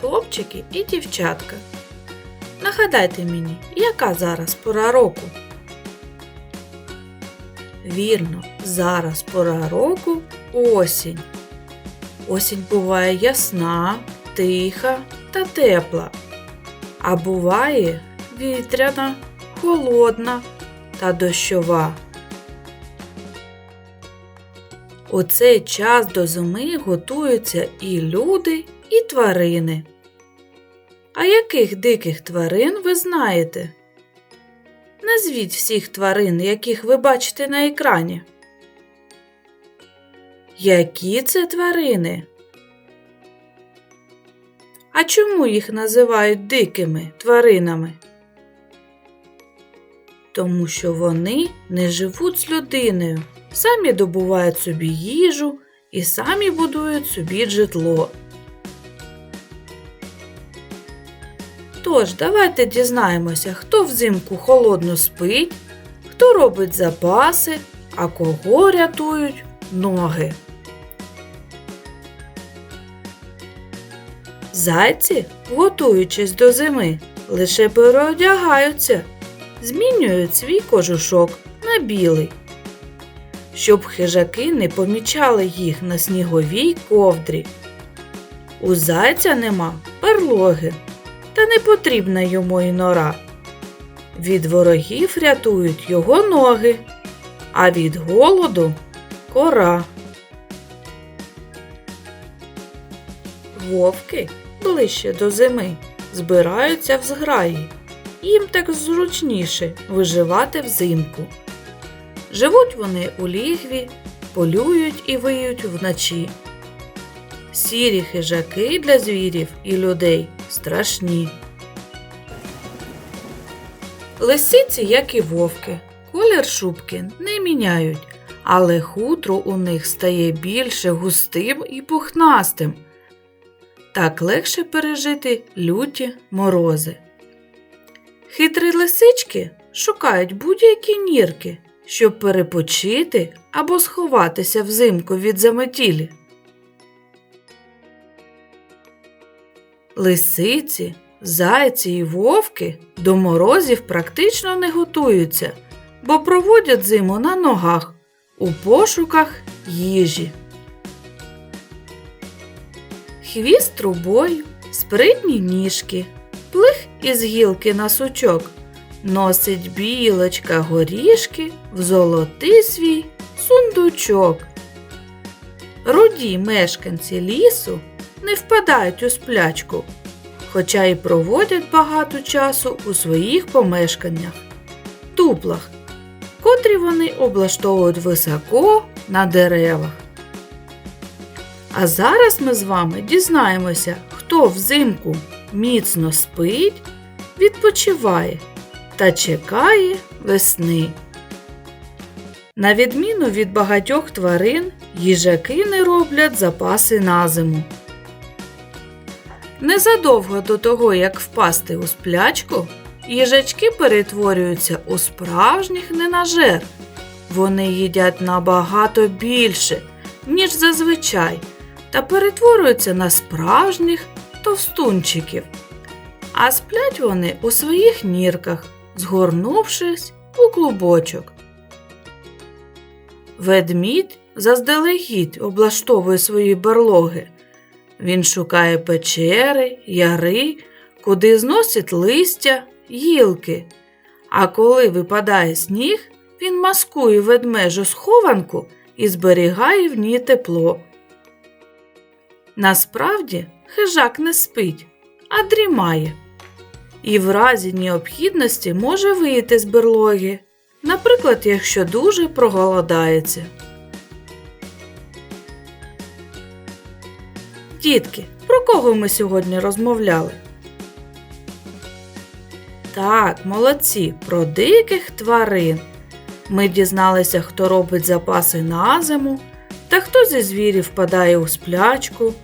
Хлопчики і дівчатка. Нагадайте мені, яка зараз пора року? Вірно, зараз пора року осінь. Осінь буває ясна, тиха та тепла, а буває вітряна, холодна та дощова. У цей час до зими готуються і люди, і тварини. А яких диких тварин ви знаєте? Назвіть всіх тварин, яких ви бачите на екрані. Які це тварини? А чому їх називають дикими тваринами? Тому що вони не живуть з людиною, самі добувають собі їжу і самі будують собі житло. Тож, давайте дізнаємося, хто взимку холодно спить, хто робить запаси, а кого рятують ноги. Зайці, готуючись до зими, лише переодягаються, змінюють свій кожушок на білий, щоб хижаки не помічали їх на сніговій ковдрі. У зайця нема перлоги, та не потрібна йому і нора. Від ворогів рятують його ноги, а від голоду кора. Вовки ближче до зими збираються в зграї. Їм так зручніше виживати взимку. Живуть вони у лігві, полюють і виють вночі. Сірі хижаки для звірів і людей страшні. Лисиці, як і вовки, колір шубки не міняють, але хутро у них стає більше густим і пухнастим. Так легше пережити люті морози. Хитрі лисички шукають будь-які нірки, щоб перепочити або сховатися взимку від заметілі. Лисиці, зайці і вовки до морозів практично не готуються, бо проводять зиму на ногах у пошуках їжі. Хвіст трубою, спритні ніжки, плих із гілки на сучок, носить білочка горішки в золотий свій сундучок. Руді мешканці лісу не впадають у сплячку, хоча й проводять багато часу у своїх помешканнях, туплах, котрі вони облаштовують високо на деревах. А зараз ми з вами дізнаємося, хто взимку міцно спить, відпочиває та чекає весни. На відміну від багатьох тварин, їжаки не роблять запаси на зиму. Незадовго до того, як впасти у сплячку, їжачки перетворюються у справжніх ненажер. Вони їдять набагато більше, ніж зазвичай, та перетворюються на справжніх товстунчиків. А сплять вони у своїх нірках, згорнувшись у клубочок. Ведмідь заздалегідь облаштовує свої берлоги. Він шукає печери, яри, куди зносить листя, гілки. А коли випадає сніг, він маскує ведмежу схованку і зберігає в ній тепло. Насправді хижак не спить, а дрімає. І в разі необхідності може вийти з берлоги, наприклад, якщо дуже проголодається. Дітки, про кого ми сьогодні розмовляли? Так, молодці, про диких тварин. Ми дізналися, хто робить запаси на зиму, та хто зі звірів впадає у сплячку.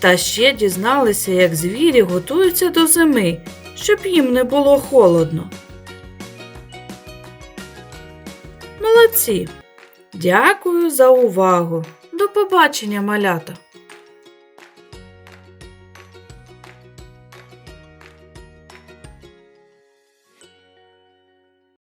Та ще дізналися, як звірі готуються до зими, щоб їм не було холодно. Молодці! Дякую за увагу! До побачення, малята!